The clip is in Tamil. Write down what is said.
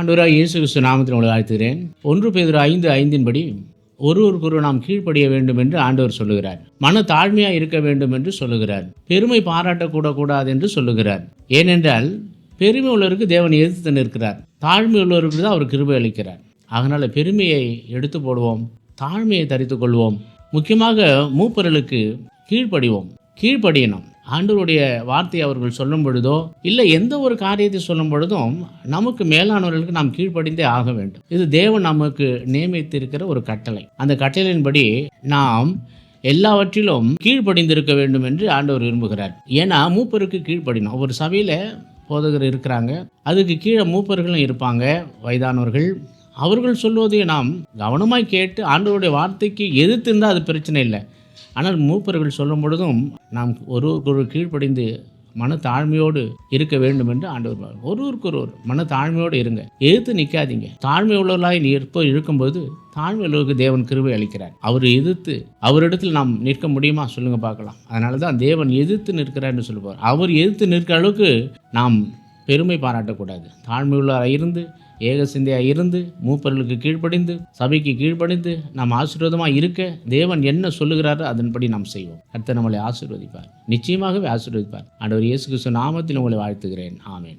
ஆண்டவராக இயேசு கிறிஸ்து நாமத்தில் உங்களை வாழ்த்துகிறேன். ஒன்று பேதுரு ஐந்து ஐந்தின்படி ஒருவருக்கொரு நாம் கீழ்ப்படிய வேண்டும் என்று ஆண்டவர் சொல்லுகிறார். மன தாழ்மையாக இருக்க வேண்டும் என்று சொல்லுகிறார். பெருமை பாராட்டக்கூட கூடாது என்று சொல்லுகிறார். ஏனென்றால் பெருமை உள்ளவருக்கு தேவன் எதிர்த்து நிற்கிறார் தாழ்மை உள்ளவருக்கு தான் அவர் கிருபை அளிக்கிறார். அதனால் பெருமையை எடுத்து போடுவோம் தாழ்மையை தரித்து கொள்வோம். முக்கியமாக மூப்பர்களுக்கு கீழ்ப்படிவோம். கீழ்ப்படியணும். ஆண்டவருடைய வார்த்தை அவர்கள் சொல்லும் பொழுதோ இல்லை எந்த ஒரு காரியத்தை சொல்லும் பொழுதும் நமக்கு மேலானவர்களுக்கு நாம் கீழ்ப்படிந்தே ஆக வேண்டும். இது தேவன் நமக்கு நியமித்திருக்கிற ஒரு கட்டளை. அந்த கட்டளையின்படி நாம் எல்லாவற்றிலும் கீழ்ப்படிந்திருக்க வேண்டும் என்று ஆண்டவர் விரும்புகிறார். ஏன்னா மூப்பருக்கு கீழ்ப்படினோம். ஒரு சபையில் போதகர் இருக்கிறாங்க. அதுக்கு கீழே மூப்பர்களும் இருப்பாங்க வயதானவர்கள். அவர்கள் சொல்வதை நாம் கவனமாக கேட்டு ஆண்டவருடைய வார்த்தைக்கு எதிர்த்து இருந்தால் அது பிரச்சனை இல்லை. ஆனால் மூப்பர்கள் சொல்லும் பொழுதும் நாம் ஒருவருக்கொரு ஒரு கீழ்ப்படிந்து மன தாழ்மையோடு இருக்க வேண்டும் என்று ஆண்டவர் ஒருவருக்கு ஒருவர் மன தாழ்மையோடு இருங்க. எதிர்த்து நிற்காதீங்க தாழ்மை உள்ளவர்களாய் நீ எப்போ இருக்கும்போது தாழ்மை உள்ளவருக்கு தேவன் கிருபை அளிக்கிறார். அவர் எதிர்த்து அவரிடத்தில் நாம் நிற்க முடியுமா? சொல்லுங்க பார்க்கலாம். அதனால தான் தேவன் எதிர்த்து நிற்கிறார்னு சொல்லுவார். அவர் எதிர்த்து நிற்கிற அளவுக்கு நாம் பெருமை பாராட்டக்கூடாது. தாழ்மையுள்ளாராக இருந்து ஏக சிந்தையாக இருந்து மூப்பர்களுக்கு கீழ்ப்படிந்து சபைக்கு கீழ்ப்படிந்து நாம் ஆசீர்வாதமாக இருக்க தேவன் என்ன சொல்லுகிறாரோ அதன்படி நாம் செய்வோம். அடுத்த நம்மளை ஆசீர்வதிப்பார். நிச்சயமாகவே ஆசீர்வதிப்பார். ஆண்டவர் இயேசு கிறிஸ்து நாமத்தில் உங்களை வாழ்த்துகிறேன். ஆமேன்.